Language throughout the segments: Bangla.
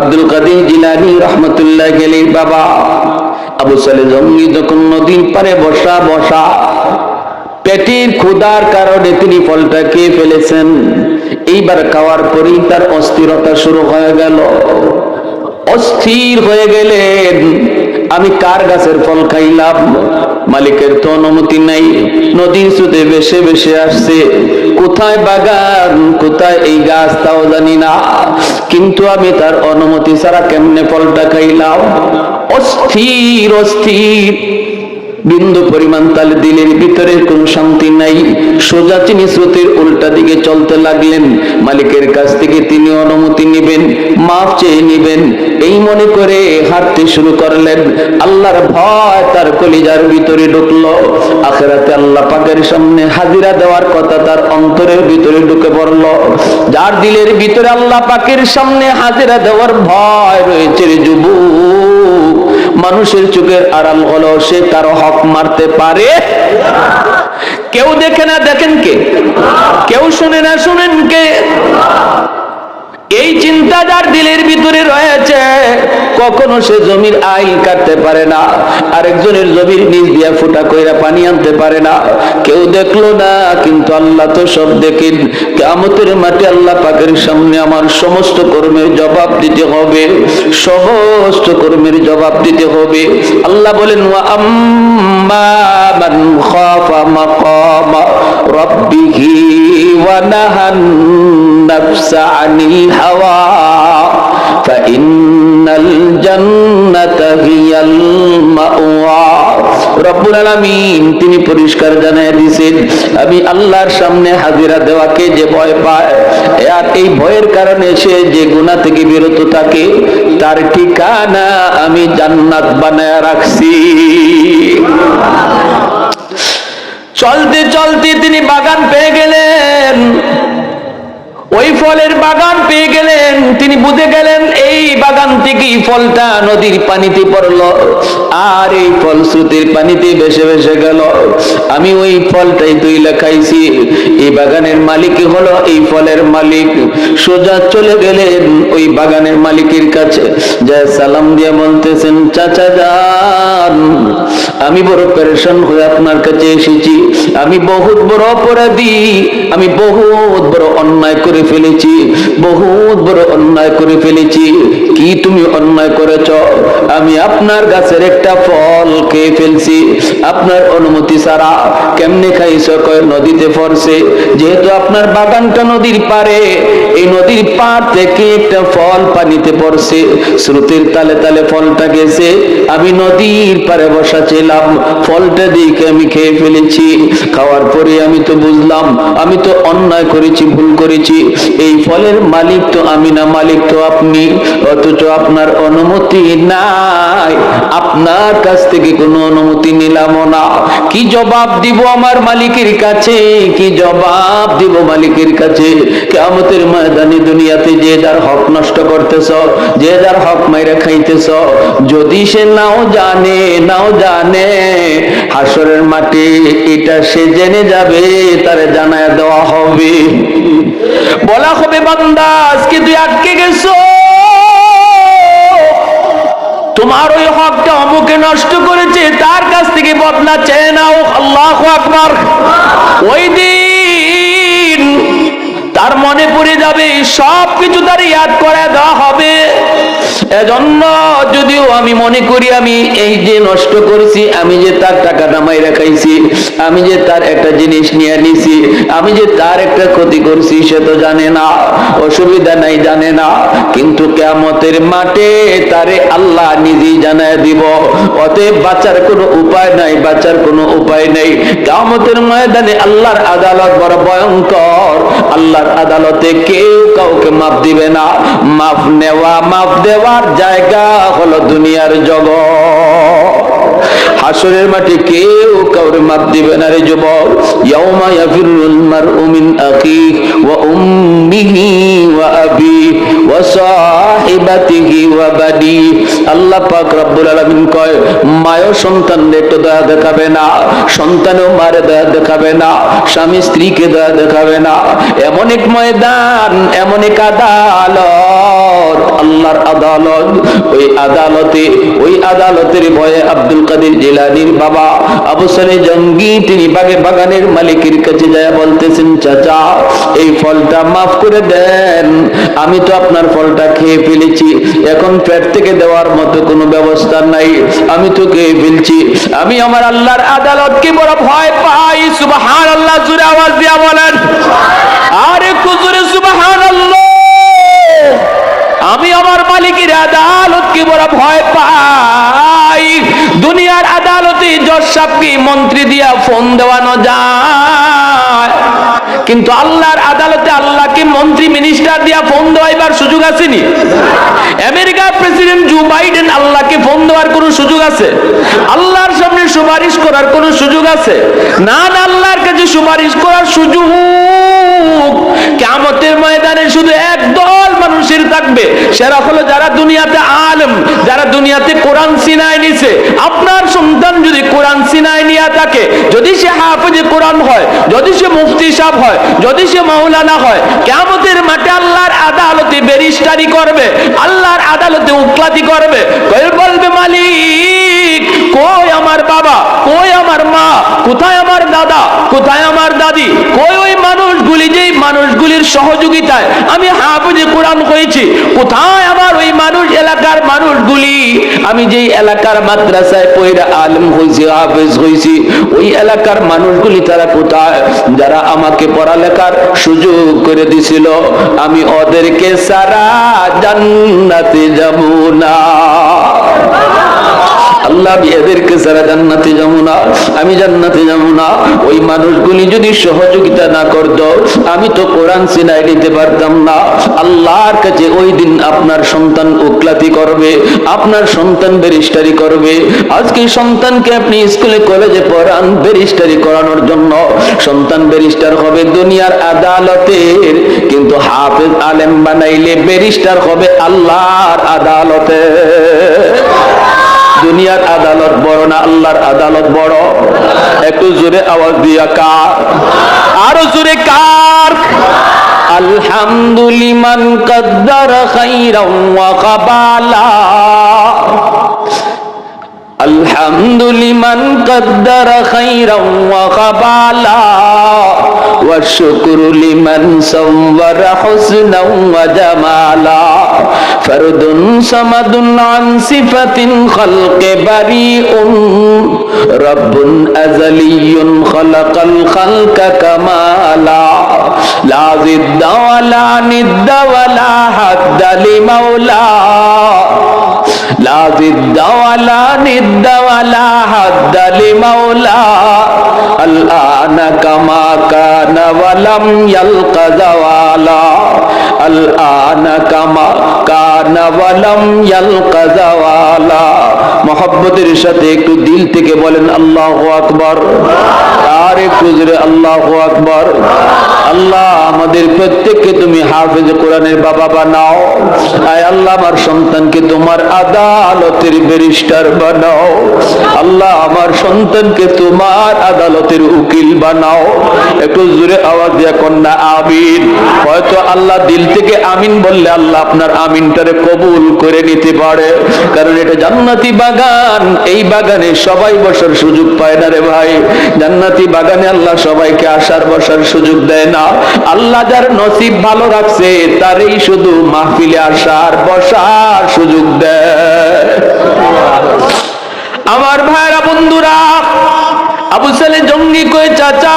আব্দুল কাদের জিলানি রহমতুল্লাহ গেলির বাবা। আবু সালে জঙ্গি যখন নদীর পারে বসা বসা পেটির ক্ষুদার কারণে তিনি ফলটা খেয়ে ফেলেছেন, এইবার খাওয়ার পরেই তার অস্থিরতা শুরু হয়ে গেল। অস্থির হয়ে গেলেন। আমি কার গাছের ফল খাইলাম? মালিকের তো অনুমতি নাই। নদীর স্রোতে বেশে বেশে আসছে। কোথায় বাগান, কোথায় এই গাছ তাও জানি না। কিন্তু আমি তার অনুমতি ছাড়া কেমনে ফলটা খাইলাম? অস্থির অস্থির। বিন্দু পরিমাণ তালে দিলের ভিতরে কোন শান্তি নাই। সোজা চিনি স্রোতের উল্টা দিকে চলতে লাগলেন। মালিকের কাছ থেকে তিনি অনুমতি নেবেন। মাফ চেয়ে নেবেন। এই মনে করে হাঁটতে শুরু করলেন। আল্লাহর ভয় তার কলিজার ভিতরে ঢুকলো। আখেরাতে আল্লাহ পাকের সামনে হাজিরা দেওয়ার কথা তার অন্তরের ভিতরে ঢুকে পড়ল। যার দিলের ভিতরে আল্লাহ পাকের সামনে হাজিরা দেওয়ার ভয় রয়েছে যুবক। মানুষের চোখের আড়াল হলো সে কারও হক মারতে পারে? কেউ দেখে না দেখেন কে? কেউ শুনে না শুনেন কে? এই চিন্তা যার দিলের ভিতরে রয়েছে, কখনো সে জমির আইল কাটতে পারে না, আরেকজনের জমির নিচ দিয়া ফুটা কইরা পানি আনতে পারে না। কেউ দেখল না, কিন্তু আল্লাহ তো সব দেখেন। কেমতের মাঠে আল্লাহ পাকের সামনে আমার সমস্ত কর্মের জবাব দিতে হবে, সমস্ত কর্মের জবাব দিতে হবে। আল্লাহ বলেন আম্মা মান খাফা মাকামা রাব্বিহি ওয়া নাহান নাফসা আনিল হাওয়া فإن الجنة هي المأوى রব্বুল আলামিন তিনি পরিষ্কার জানায় দিয়েছেন আমি আল্লাহর সামনে হাজিরা দেওয়াকে যে ভয় পায় আর এই ভয়ের কারণে সে যে গুনাহ থেকে বিরত থাকে তার ঠিকানা আমি জান্নাত বানায় রাখছি। চলতে চলতে তিনি বাগান পেয়ে গেলেন। ওই ফলের বাগান পেয়ে গেলেন। তিনি বুঝে গেলেন, এই বাগান থেকে ফলটা নদীর পানিতে পড়ল? আর এই ফল স্রোতের পানিতে ভেসে ভেসে গেল। আমি ওই ফলটাই তুই লেখাইছি। এই বাগানের মালিক হলো এই ফলের মালিক। সোজা চলে গেলেন ওই বাগানের মালিকের কাছে। যা সালাম দিয়ে বলতেছেন, চাচা যান, আমি বড় পেরেশান হয়ে আপনার কাছে এসেছি। আমি বহুত বড় অপরাধী, আমি বহুত বড় অন্যায় করে ফেলেছি, বহুত বড় অন্যায় করে ফেলেছি। কি তুমি অন্যায় করেছ? আমি আপনার গাছের একটা ফল খেয়ে ফেলছি? আপনার অনুমতি ছাড়া কেমনে খাইছ? কয়, নদীতে পড়ছে। যেহেতু আপনার বাগানটা নদীর পারে এই নদীর পার থেকে একটা ফল পানিতে পড়ছে। স্রোতের তালে তালে ফলটা গেছে। আমি নদীর পারে বসা ছিলাম ফলটা দিকে আমি খেয়ে ফেলেছি। খাওয়ার পরে আমি তো বুঝলাম, আমি তো অন্যায় করেছি, ভুল করেছি। এই ফলের মালিক তো আমি না মালিক তো আপনি। অথচ আপনার অনুমতি নাই। আপনার কাছ থেকে কোনো অনুমতি নিলাম না। কি জবাব দিব আমার মালিকের কাছে? কি জবাব দিব মালিকের কাছে? কেমতের ময়দানে দুনিয়াতে যে যার হক নষ্ট করতেছ, যে যার হক মাইরা খাইতেছ, যদি সে নাও জানে নাও জানে, হাসরের মাটি এটা সে জেনে যাবে, তারে জানায় দেওয়া হবে। বলা হবে, বান্দা, আজকে তুই আটকে গেছো। তোমার ওই হকটা অমুকে নষ্ট করেছে, তার কাছ থেকে বদলা চেয়ে নাও, আল্লাহ আপনার ওই দিন তার মনে পড়ে যাবে সব কিছু তার ইয়াদ করে দেওয়া হবে। এজন্য যদিও আমি মনে করি আমি এই যে নষ্ট করেছি, আমি যে তার টাকা নামাই রাখাইছি আমি যে তার একটা জিনিস নিয়ে নিছি, আমি যে তার একটা ক্ষতি করছি, সে তো জানে না, অসুবিধা নাই, জানে না। কিন্তু কেমতের মাঠে তারে আল্লাহ নিজেই জানায় দিব। অতএব বাঁচার কোনো উপায় নাই, বাঁচার কোনো উপায় নেই। কেমতের ময়দানে আল্লাহর আদালত বড় ভয়ঙ্কর আল্লাহর আদালতে কেউ কাউকে মাফ দিবে না। মাফ নেওয়া, মাফ দেওয়ার জায়গা হলো দুনিয়ার জগৎ। হাসরের মাঠে কেউ কাউরে মাপ দিবে না রে যুবক। ইয়াউমা ইয়াফিরুল মারউ মিন আখিহি ওয়া উম্মিহি ওয়া আবিহি ওয়া সাহিবাতিহি ওয়া বানি। আল্লাহ পাক রব্বুল আলামিন কয় মায়ও সন্তান একটু দয়া দেখাবে না, সন্তানও মারে দয়া দেখাবে না, স্বামী স্ত্রীকে দয়া দেখাবে না। এমন এক ময়দান, এমন এক আদালত। আল্লাহর আদালত। ওই আদালতে, ওই আদালতের ভয়ে আব্দুল কাদের বাবা জঙ্গি, তিনি বাগে বাগানের মালিকের কাছে যায় বলতেছেন, চাচা, এই ফলটা মাফ করে দেন। আমি তো আপনার ফলটা খেয়ে ফেলেছি। এখন পেট থেকে দেওয়ার মতো কোনো ব্যবস্থা নাই। আমি তো খেয়ে ফেলছি। আমি আমার আল্লাহর আদালতকে বড় ভয় পাই। সুবহান আল্লাহ জুড়ে আওয়াজ দিয়া বলেন। আমি আমার মালিকের আদালতকে বড় ভয় পাই। দুনিয়ার আদালতে জজ সাহেবকে মন্ত্রী দিয়া ফোন দেওয়ানো যায়। কিন্তু আল্লাহর আদালতে আল্লাহকে মন্ত্রী, মিনিস্টার দিয়া ফোন দেওয়াইবার সুযোগ আসেনি। আমেরিকার প্রেসিডেন্ট জো বাইডেন আল্লাহকে ফোন দেওয়ার কোনো সুযোগ আছে? আল্লাহর সামনে সুপারিশ করার কোনো সুযোগ আছে? না, আল্লাহর কাছে সুপারিশ করার সুযোগ কেমতের ময়দানে শুধু একদল থাকবে সেরা হলো যারা দুনিয়াতে আলম, যারা দুনিয়াতে কোরআন সিনায় নিছে। আপনার সন্তান যদি কোরআন সিনায় নিয়ে থাকে, যদি সে হাফেজে কোরআন হয়, যদি সে মুফতি সাহ হয়, যদি সে মাওলানা হয় কেমতের মাঠে আল্লাহর আদালতে বেরিস্টারি করবে, আল্লাহর আদালতে উকলাতি করবে। বলবে, মালিক, কই আমার বাবা? কই আমার মা? কোথায় আমার দাদা? কোথায় আমার দাদি? কই ওই মানুষগুলি মানুষগুলির সহযোগিতায় আমি হাফেজে কোরআন হয়েছি কোথায় আমার ওই মানুষ এলাকার মানুষগুলি? আমি যেই এলাকার মাদ্রাসায় পয়রা আলম হয়েছি হাফেজ হয়েছি ওই এলাকার মানুষগুলি তারা কোথায়? যারা আমাকে পড়ালেখার সুযোগ করে দিছিল, আমি ওদেরকে সারা জান্নাতে যাব না। আল্লাহ এদেরকে সারা জান্নাতে যাব না, আমি জান্নাতে যাব না, ওই মানুষগুলি যদি সহযোগিতা না করত, আমি তো কোরআন সিনাই নিতে পারতাম না। আল্লাহর কাছে ওই দিন আপনার সন্তান উকলাতি করবে, আপনার সন্তান বেরিস্টারি করবে। আজকে সন্তানকে আপনি স্কুলে, কলেজে পড়ান বেরিস্টারি করানোর জন্য। সন্তান বেরিস্টার হবে দুনিয়ার আদালতের, কিন্তু হাফেজ আলেম বানাইলে বেরিস্টার হবে আল্লাহর আদালতে দুনিয়ার আদালত বড় না আল্লাহর আদালত বড়? একটু জোরে আওয়াজ দিয়া কার? আরও জোরে কার? আলহামদুলিমান কদ্দার খাইরাম ওয়া কাবালা। আলহামদুলিমান কদ্দার খাইরাম ওয়া কাবালা। والشكر لمن صور حسنا وجمالا. فرد صمد عن صفة خلق بريء. رب أزلي خلق الخلق كمالا. لا ضد ولا ند ولا حد لمولاه لا ضد ولا ند ولا حد لمولى الآن كما كان ولم يلق زوالا الآن كما كان ولم يلق زوالا মহব্বতের সাথে একটু দিল থেকে বলেন, আল্লাহ আকবর। আর একটু আল্লাহ আকবর। আল্লাহ, আমাদের প্রত্যেককে তুমি হাফেজ কোরআনের বাবা বানাও। আয় আল্লাহ, আমার সন্তানকে তোমার আদালতের ব্যারিস্টার বানাও। আল্লাহ, আমার সন্তানকে তোমার আদালতের উকিল বানাও। একটু জোরে আওয়াজ দিয়া কন্যা, আমিন। হয়তো আল্লাহ দিল থেকে আমিন বললে আল্লাহ আপনার আমিনটারে কবুল করে নিতে পারে। কারণ এটা জান্নাতি বাগান। এই বাগানে সবাই বসার সুযোগ পায় না রে ভাই। জান্নাতি বাগানে আল্লাহ সবাইকে আসার বসার সুযোগ দেয় না। আল্লাহ যার নসিব ভালো রাখছে, তারই শুধু মাহফিলে আসার বসার সুযোগ দেয়। আমার ভাইরা বন্ধুরা, আবু সালে জঙ্গি কয়ে চাচা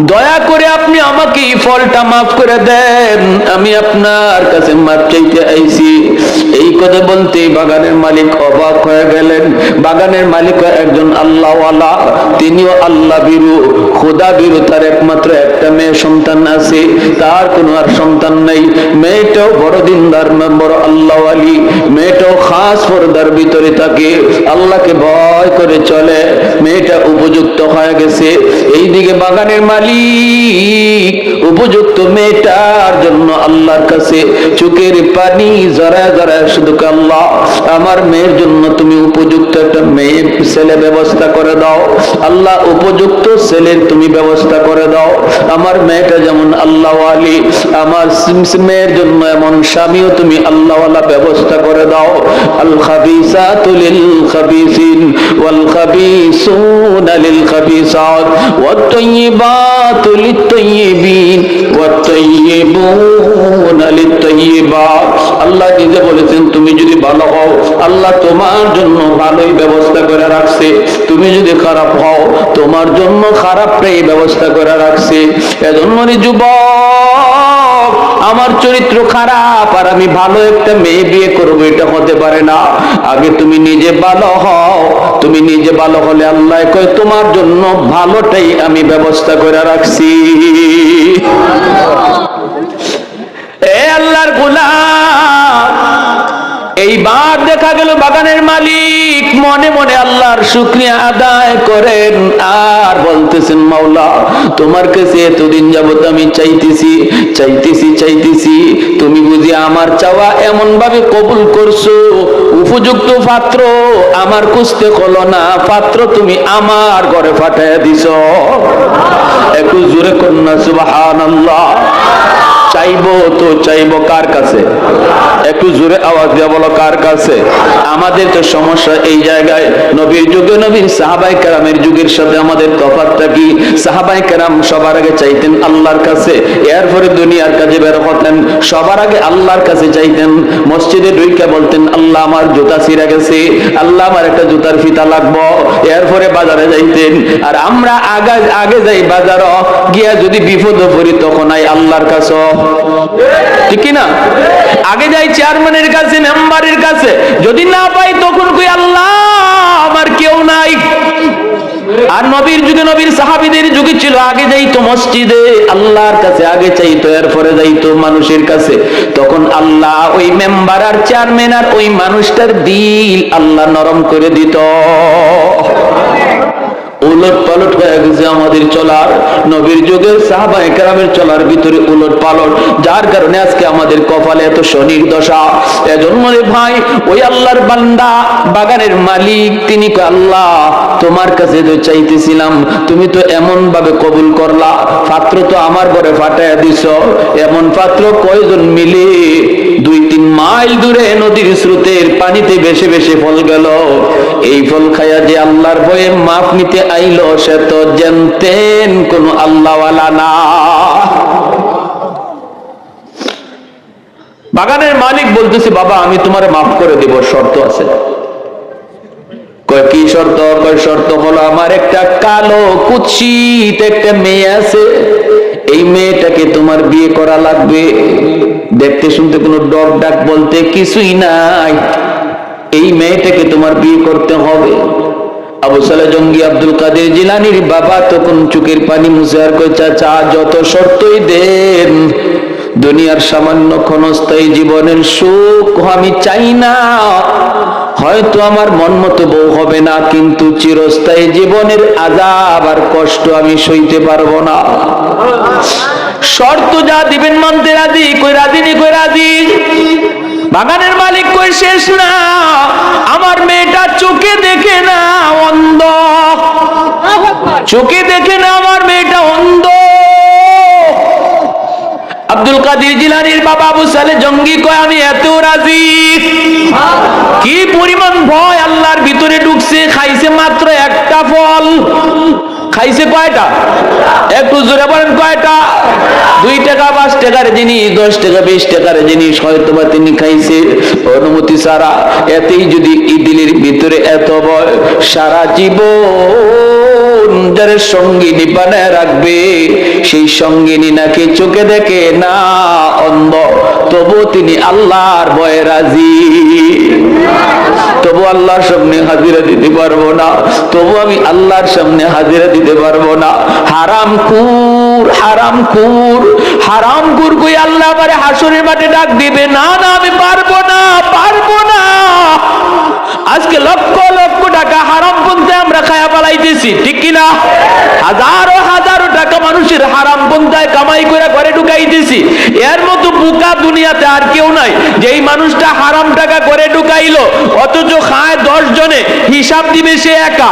দয়া করে আপনি আমাকে এই ফলটা মাফ করে দেন। আমি আপনার কাছে মাপ চাইতে আইছি। এই কথা বলতে বাগানের মালিক অবাক হয়ে গেলেন। বাগানের মালিক একজন আল্লাহওয়ালা। তিনিও আল্লাহ বিরু, খোদা বিরু, তার একমাত্র একটা মেয়ে সন্তান আছে। তার কোনো আর সন্তান নেই। মেয়েটাও বড় দিনদার বড় আল্লাহ আলী মেয়েটাও খাস পর্দার ভিতরে থাকে। আল্লাহকে ভয় করে চলে। উপযুক্ত হয়ে গেছে। এইদিকে বাগানের মালিক উপযুক্ত মেয়েটার জন্য আল্লাহর কাছে চোখের পানি জড়ায় জড়ায় শুধু আল্লাহ আমার মেয়ের জন্য তুমি উপযুক্ত একটা মেয়ে ছেলে ব্যবস্থা করে দাও। আল্লাহ, উপযুক্ত ছেলের তুমি ব্যবস্থা করে দাও। আমার মেয়েটা যেমন আল্লাহ আলী আমার মেয়ের জন্য এমন স্বামীও তুমি আল্লাহওয়ালা ব্যবস্থা করে দাও। আল খাবিসাতু লিল খাবিসিন ওয়াল খাবিসুনা লিত তাইয়িবিন ওয়াত তাইয়িবুনা লিত তাইয়িবাত আল্লাহ নিজে বলেছেন, তুমি যদি ভালো হও, আল্লাহ তোমার জন্য ভালোই ব্যবস্থা করে রাখছে। তুমি যদি খারাপ হও, তোমার জন্য খারাপটাই ব্যবস্থা করে রাখছে। এজন্য যুবক আমার চরিত্র খারাপ আর আমি ভালো একটা মেয়ে বিয়ে করব, এটা হতে পারে না। আগে তুমি নিজে ভালো হও, তুমি নিজে ভালো হলে আল্লাহ কয়, তোমার জন্য ভালোটাই আমি ব্যবস্থা করে রাখছি। এ আল্লাহর গোলাম, এইবার দেখা গেল বাগানের মালিক। মনে মনে আল্লাহর শুক্রিয়া আদায় করেন। আর বলতেছেন, মাওলা, তোমার কাছে এতদিন যাবত আমি চাইতেছি চাইতেছি চাইতেছি। তুমি বুঝি আমার চাওয়া এমন ভাবে কবুল করছ? উপযুক্ত পাত্র আমার কুস্তে হলো না। পাত্র তুমি আমার ঘরে পাঠাইয়া দিছ। একটু জোরে কন্যা সুবাহান চাইব, তো চাইব কার কাছে? একটু জোরে আওয়াজ দিয়ে বলো, কার কাছে? আমাদের তো সমস্যা এই জায়গায়। নবীর যুগে নবীর সাহাবাই কেরামের যুগের সাথে আমাদের তফাৎটা কি? সাহাবাই কেরাম সবার আগে চাইতেন আল্লাহর কাছে। এরপরে দুনিয়ার কাজে বের হতেন, সবার আগে আল্লাহর কাছে চাইতেন। মসজিদে ঢুইকা বলতেন, আল্লাহ আমার জুতা ছিঁড়ে গেছে, আল্লাহ আমার একটা জুতার ফিতা লাগবো। এরপরে বাজারে যাইতেন, আর আমরা আগে আগে যাই বাজার গিয়া যদি বিপদ পড়ি তখন আই আল্লাহর কাছে। আগে যাই চেয়ারম্যানের কাছে মেম্বারের কাছে। যদি না পাই, তখন কই আল্লাহ, আমার কেউ নাই। আর নবীর যুগে, নবীর সাহাবিদের যুগে ছিল, আগে যাইতো মসজিদে, আল্লাহর কাছে আগে চাইতো, এরপরে যাইতো মানুষের কাছে। তখন আল্লাহ ওই মেম্বার আর চেয়ারম্যান আর ওই মানুষটার দিল আল্লাহ নরম করে দিত। উলট পালট হয়ে গেছে আমাদের চলার, নবীর যুগের সাহাবা একরামের চলার ভিতরে উলট পালট, যার কারণে আজকে আমাদের কপালে এত শনির দশা এজন্য ভাই, ওই আল্লাহর বান্দা, বাগানের মালিক, তিনি আল্লাহ, তোমার কাছে তো চাইতেছিলাম, তুমি তো এমন ভাবে কবুল করলা, পাত্র তো আমার ঘরে ফাটাইয়া দিছ, এমন পাত্র কয়জন মিলে দুই তিন মাইল দূরে নদীর স্রোতের পানিতে ভেসে ভেসে ফল গেল। এই ফল খাইয়া যে আল্লাহর ভয়ে মাপ নিতে আইলো, সে তো জানতেন কোন আল্লাহওয়ালা না। বাগানের মালিক বলতেছে, বাবা, আমি তোমারে মাফ করে দিব, শর্ত আছে। কি শর্ত? কয়, শর্ত হলো আমার একটা কালো কুৎসিত একটা মেয়ে আছে। এই মেয়েটাকে তোমার বিয়ে করা লাগবে। দেখতে শুনতে কোনো ডর ডাক বলতে কিছুই নাই। এই মেয়েটাকে তোমার বিয়ে করতে হবে। আবু সালে জঙ্গি আব্দুল কাদের জিলানির বাবা তখন চোখের পানি মুছে আর চাচা, যত শর্তই দেন, দুনিয়ার সামান্য ক্ষণস্থায়ী জীবনের সুখ আমি চাই না। হয়তো আমার মন মতো বউ হবে না, কিন্তু চিরস্থায়ী জীবনের আজাব আর কষ্ট আমি সইতে পারব না। শর্ত যা দিবেন মানতে রাজি, কই রাজি নি, কই রাজি? বাগানের মালিক কই শেষ না? আমার মেয়েটা চোখে দেখে না অন্ধ চোখে দেখে না আমার মেয়েটা অন্ধ আব্দুল কাদির জিলানির বাবা আবু সালে জঙ্গি কয়, আমি এত রাজি। কি পরিমাণ ভয় আল্লাহর ভিতরে ঢুকছে, খাইছে মাত্র একটা ফল। খাইছে কয়টা? একটু জোরে বলেন কয়টা? দুই টাকা, পাঁচ টাকার জিনিস, দশ টাকা, বিশ টাকার জিনিস হয়তো বা তিনি খাইছে। অনুমতি সারা এতেই যদি ইদিলের ভিতরে এত বয় সারা জীবন বোন যারা সঙ্গিনী বানায় রাখবে, সেই সঙ্গিনী নাকি চোখে দেখে না অন্ধ। তবু তিনি আল্লাহর ভয়ে রাজি। তবু আল্লাহর সামনে হাজিরা দিতে পারব না। তবু আমি আল্লাহর সামনে হাজিরা দিতে পারব না। হারাম কুর হারাম কুর হারাম কুর কই আল্লাহ আমারে হাসুরের মাঠে ডাক দিবে? না না, আমি পারব না পারব না। আজকে লক্ষ লক্ষ টাকা হারাম পন্থে আমরা খায়া পালাইতেছি, ঠিক কিনা? হাজারো হাজারো টাকা মানুষের হারাম পন্থায় কামাই করে ঘরে ঢুকাইতেছি। এর মতো বুকা দুনিয়াতে আর কেউ নাই, যেই মানুষটা হারাম টাকা করে ঢুকাইলো, অথচ খায় দশ জনে, হিসাব দিবে সে একা।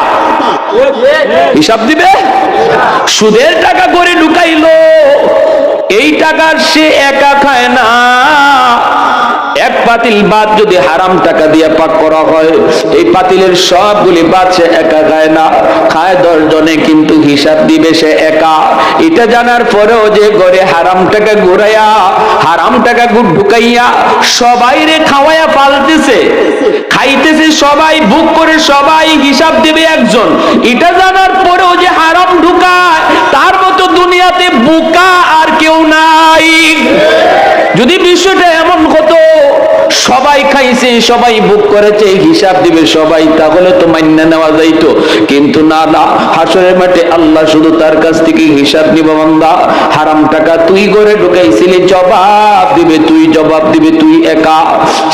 হিসাব দিবে? সুদের টাকা করে ঢুকাইলো, এই টাকার সে একা খায় না। পাতিল ভাত যদি হারাম টাকা দিয়ে পাক করা হয়, এই পাতিলের সবগুলি ভাত সে একা খায় না। খায় দশ জনে কিন্তু হিসাব দিবে সে একা। এটা জানার পরেও যে ঘরে হারাম টাকা ঘুরাইয়া, হারাম টাকা ঢুকাইয়া সবাই রে খাওয়াইয়া পালতেছে, খাইতেছে সবাই, বুক করে সবাই হিসাব দিবে একজন। এটা জানার পরেও যে হারাম ঢুকায়, তার মতো দুনিয়াতে বুকা আর কেউ নাই। যদি বিষয়টা এমন হতো সবাই খাইছে, সবাই বুক করেছে হিসাব দিবে সবাই, তাহলে তো মান্য নেওয়া যাইতো। কিন্তু না না, হাসরের মাঠে আল্লাহ শুধু তার কাছ থেকে হিসাব নিব, বান্দা, হারাম টাকা তুই করে ঢুকাইছিলি, জবাব দিবে তুই, জবাব দিবে তুই একা।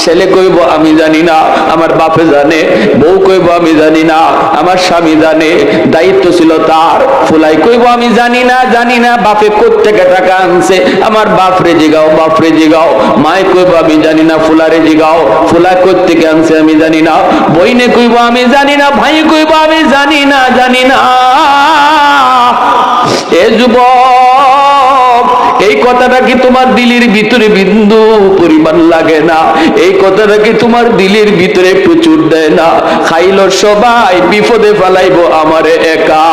ছেলে কইব, আমি জানি না, আমার বাপে জানে, বউ কইব, আমি জানি না, আমার স্বামী জানে, দায়িত্ব ছিল তার। ফুলাই কইব, আমি জানি না জানি না, বাপে কোথেকে টাকা আনছে, আমার বাপরে জিগাও বাপরে জিগাও। মায় কইব, আমি জানি না ফুলারে জিগাও, ফুলা কোথেকে আনছে আমি জানি না। বইনে কইব, আমি জানি না, ভাই কইব, আমি জানি না জানি না। এ যুবক, এই কথাটা কি তোমার দিলের ভিতরে বিন্দু পরিমাণ লাগে না? এই কথাটা কি তোমার দিলের ভিতরে প্রচুর দেয় না? খাইল সবাই, বিপদে ফেলাইবো আমারে একা।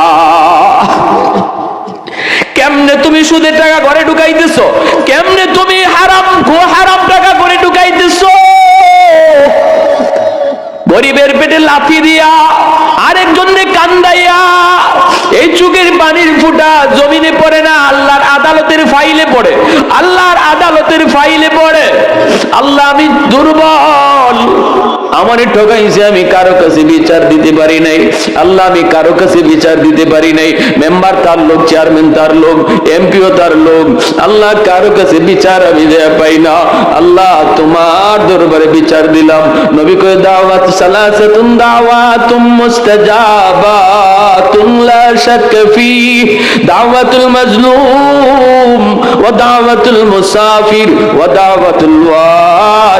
কেমনে তুমি সুদের টাকা ঘরে ঢুকাইতেছো? কেমনে তুমি হারাম ঘো হারাম টাকা ঘরে ঢুকাইতেছো? গরিবের পেটে লাথি দিয়া, আরেকজনকে কান্দাইয়া, এই চুকের পানির ফুটা জমিনে পড়ে না, আল্লাহর আদালতের ফাইলে পড়ে। আল্লাহর আদালতের ফাইলে পড়ে। আল্লাহ আমি দুর্বল। আমার ঠকাইছে আমি কারও কাছে বিচার দিতে পারি নাই। আল্লাহ, আমি কারও কাছে বিচার দিতে পারি নাই। মেম্বার তার লোক, চেয়ারম্যান তার লোক, এমপিও তার লোক। আল্লাহ, কারও কাছে বিচার আমি দেয়া পাই না। আল্লাহ, তোমার দরবারে বিচার দিলাম। নবী কয়ে, দাওয়াত সালাসাতুন দাওয়াতুম মুস্তাজাবাতুন লা শাক ফি। দাওয়াতুল মাজলুম ওয়া দাওয়াতুল মুসাফির ওয়া দাওয়াতুল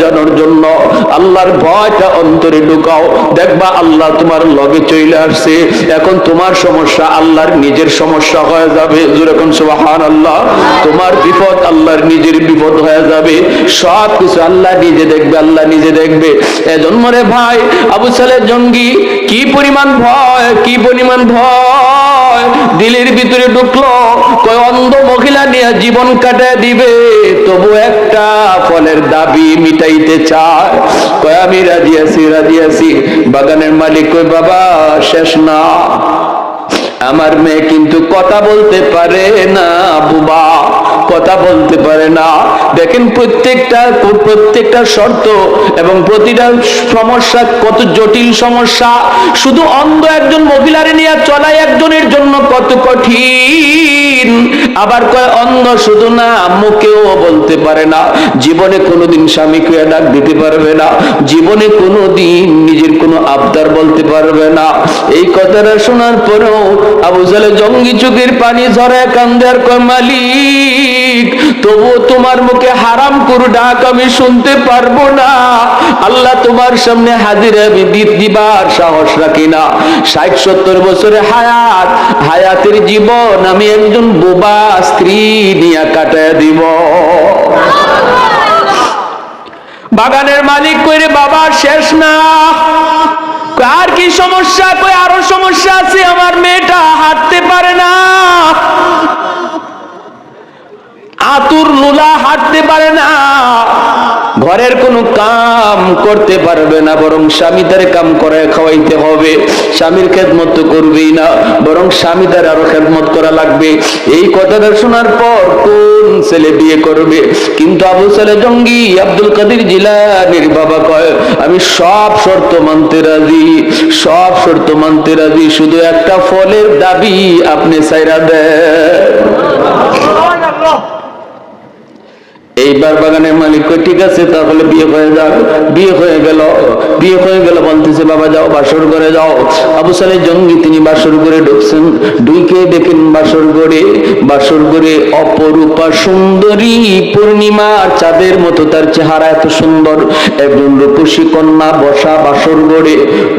বোঝানোর জন্য। আল্লাহর ভয়টা অন্তরে ঢুকাও। দেখবা আল্লাহ তোমার লগে চলে আসছে। এখন তোমার সমস্যা আল্লাহর নিজের সমস্যা হয়ে যাবে। যেরকম সুবাহান আল্লাহ তোমার বিপদ আল্লাহর নিজের বিপদ হয়ে যাবে। সব কিছু আল্লাহ নিজে দেখবে, আল্লাহ নিজে দেখবে। এজন্য রে ভাই, আবু সালের জঙ্গি, কি পরিমাণ ভয়, কি পরিমাণ ভয়। দিলের ভিতরে ঢুকলো। কই অন্ধ মহিলা নিয়ে জীবন কাটায় দিবে। তবু একটা ফলের দাবি মিটাইতে চায়। কয়, আমি রাজি আছি রাজি আছি। বাগানের মালিক কই বাবা, শেষ না। আমার মেয়ে কিন্তু কথা বলতে পারে না, বুবা। কথা বলতে পারে না। দেখেন প্রত্যেকটা প্রত্যেকটা শর্ত এবং প্রতিটা সমস্যা কত জটিল সমস্যা। শুধু অন্ধ একজন মহিলারে নিয়ে চলাই একজনের জন্য কত কঠিন। আবার কয়, অন্ধ শুধু না মুখেও বলতে পারে না। জীবনে কোনোদিন স্বামীকে ডাক দিতে পারবে না। জীবনে কোনোদিন নিজের কোনো আবদার বলতে পারবে না। এই কথাটা শোনার পরেও আবু জালে জঙ্গি চোখের পানি ঝরে কান্দে আর কয়, মালিক, তবুও তোমার মুখে হারাম করু ডাক আমি শুনতে পারব না। আল্লাহ তোমার সামনে হাজির আমি দিবার সাহস রাখি না। ষাট সত্তর বছরে হায়াত, হায়াতের জীবন আমি একজন বোবা স্ত্রী নিয়ে কাটায় দিব। বাগানের মালিক কইরে, বাবা, শেষ না। আর কি সমস্যা? কই আরও সমস্যা আছে? আমার মেয়েটা হাঁটতে পারে না। আতুর লুলা হাঁটতে পারে না। ঘরের কোনো কাম করতে পারবে না, বরং স্বামী তার কাম করে খাওয়াইতে হবে। স্বামীর খেদমত তো করবেই না, বরং স্বামী তার আরও খেদমত করা লাগবে। এই কথাটা শোনার পর কোন ছেলে বিয়ে করবে? কিন্তু আবু সালে জঙ্গি আব্দুল কাদির জিলানির বাবা কয়, আমি সব শর্ত মানতে রাজি, সব শর্ত মানতে রাজি, শুধু একটা ফলের দাবি আপনি সাইরা দেন। এইবার বাগানের মালিক কই, ঠিক আছে, তাহলে বিয়ে হয়ে যাক। বিয়ে হয়ে গেল। বিয়ে হয়ে গেল বলতেছে, বাবা যাও, বাসর ঘরে যাও। আবু সালে জঙ্গি, তিনি বাসর ঘরে ঢুকছেন। দুইকে দেখেন বাসর ঘরে বাসর ঘরে অপরূপা সুন্দরী পূর্ণিমা, চাঁদের মতো তার চেহারা এত সুন্দর। একজন রূপসী কন্যা বসা বাসর ঘরে,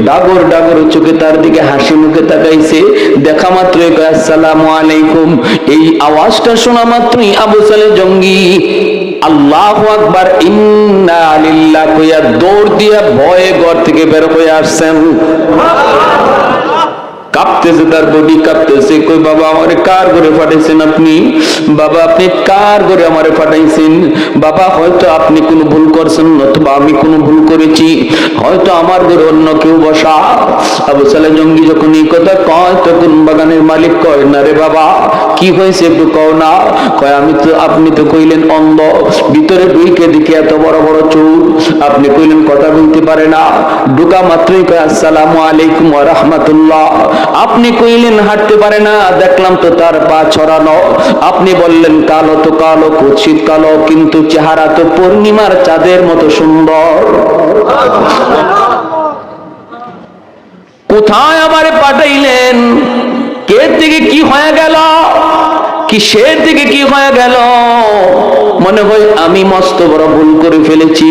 ডাগর ডাগর চোখে তার দিকে হাসি মুখে তাকাইছে। দেখা মাত্রই কয়, আসসালামু আলাইকুম। এই আওয়াজটা শোনা মাত্রই আবু সালে জঙ্গি আল্লাহ আকবার ইন্না আলিল্লাহ কইয়া দৌড় দিয়া ভয়ে ঘর থেকে বের হয়ে আসছেন। কাঁপতেছে, তার বডি কাঁপতেছে। কই, বাবা, আমারে কার করে পাঠাইছেন আপনি? বাবা, আপনি কার করে আমারে পাঠাইছেন? বাবা, হয়তো আপনি কোনো ভুল করছেন নতুবা আমি কোনো ভুল করেছি। হয়তো আমার ঘরে অন্য কেউ বসা। আবু সালে জঙ্গি যখন এই কথা কয়, তখন বাগানের মালিক কয়, না রে বাবা, কি হয়েছে একটু কও না? কয়, আমি তো, আপনি তো কইলেন অন্ধ। ভিতরে দুইকে দিকে এত বড় বড় চোখ আপনি কইলেন কথা বলতে পারে না। ঢুকা মাত্রই কয়, আসসালামু আলাইকুম ওয়া রাহমাতুল্লাহ। আপনি কইলেন হাঁটতে পারে না, দেখলাম তো তার পা ছড়ানো। আপনি বললেন, কালো তো কালো, কুৎসিত কালো, কিন্তু চেহারা তো পূর্ণিমার চাঁদের মতো সুন্দর। কোথায় আবার পাঠাইলেন? কে থেকে কি হয়ে গেল? কিসের থেকে কি হয়ে গেল? মনে হয় আমি মস্ত বড় ভুল করে ফেলেছি।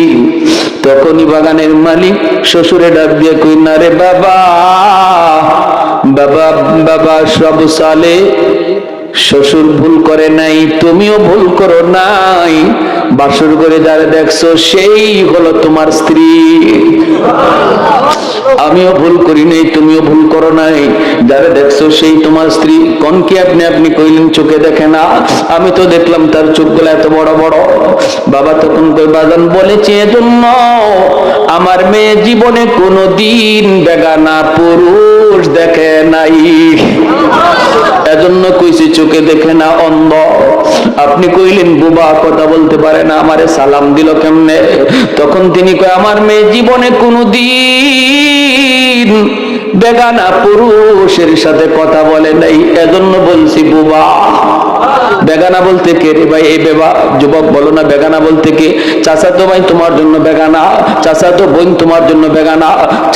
তখনই বাগানের মালিক, শ্বশুরে ডাক দিয়ে কই না রে বাবা বাবা বাবা সব সালে শ্বশুর ভুল করে নাই, তুমিও ভুল করো নাই। বাসর করে যারা দেখছ, সেই হলো তোমার স্ত্রী। আমিও ভুল করি নাই, তুমিও ভুল করো নাই। যারা দেখছ, সেই তোমার স্ত্রী। কোন কি আপনি আপনি কইলেন, চোখে দেখে না? আমি তো দেখলাম তার চোখগুলো এত বড় বড়। বাবা তখন কই, বাজান বলেছে এজন্য, আমার মেয়ে জীবনে কোনো দিন বেগানা পুরুষ দেখে নাই। এজন্য কইছি, চোখে দেখে না, অন্ধ। আপনি কইলেন, বুবা, কথা বলতে পারে না, আমারে সালাম দিল কেমনে? তখন তিনি কয়, আমার মেয়ে জীবনে কোনো দিন বেগানা পুরুষের সাথে কথা বলে নাই। এজন্য বলছি, বুবা বেগানা বলতে কে রে ভাই? এই বেবা, যুবক বলো না বেগানা বলতে কে? চাচা তো ভাই তোমার জন্য বেগানা চাচা তো বোন তোমার জন্য বেগানা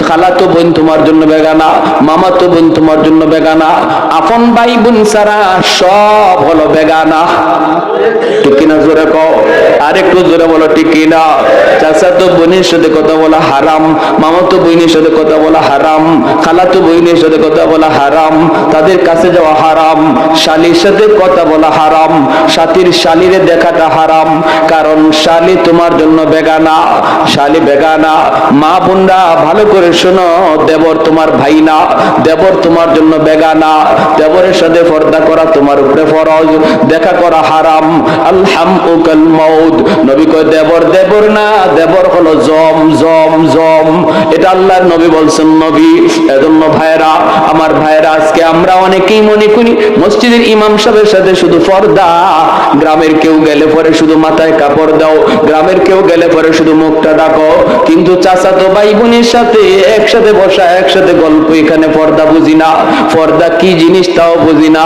খালা তো বোন তোমার জন্য বেগানা মামা তো বোন তোমার জন্য বেগানা আপন ভাই বোন সারা সব হলো বেগানা। ঠিক কিনা জোরে কও? আরেকটু জোরে বলো, ঠিক কিনা? তো বোনের সাথে কথা বলা হারাম মামা তো বোনের সাথে কথা বলা হারাম খালা তো বোনের সাথে কথা বলা হারাম, তাদের কাছে যাওয়া হারাম, শালির সাথে কথা বলা হারাম। সাথীর শালিরে দেখাটা হারাম। কারণ শালি তোমার জন্য বেগানা। শালি বেগানা। মা বোনরা, ভালো করে শোনো, দেবর তোমার ভাই না দেবর তোমার জন্য বেগানা। দেবরের সাথে পর্দা করা তোমার উপরে ফরজ। দেখা করা হারাম। আলহাম উকাল মৌদ নবী কয়, দেবর দেবর না। দেবর হলো জম জম জম। এটা আল্লাহর নবী বলছেন নবী। এজন্য ভাইরা আমার ভাইরা আজকে আমরা অনেকেই মনে করি, মসজিদের ইমাম সাহেবের সাথে শুধু পর্দা গ্রামের কেউ গেলে পরে শুধু মাথায় কাপড় দাও। গ্রামের কেউ গেলে পরে শুধু মুখটা ডাকো। কিন্তু চাচা তো ভাই বোনের সাথে একসাথে বসা, একসাথে গল্প, এখানে পর্দা বুঝি না। পর্দা কি জিনিস তাও বুঝি না।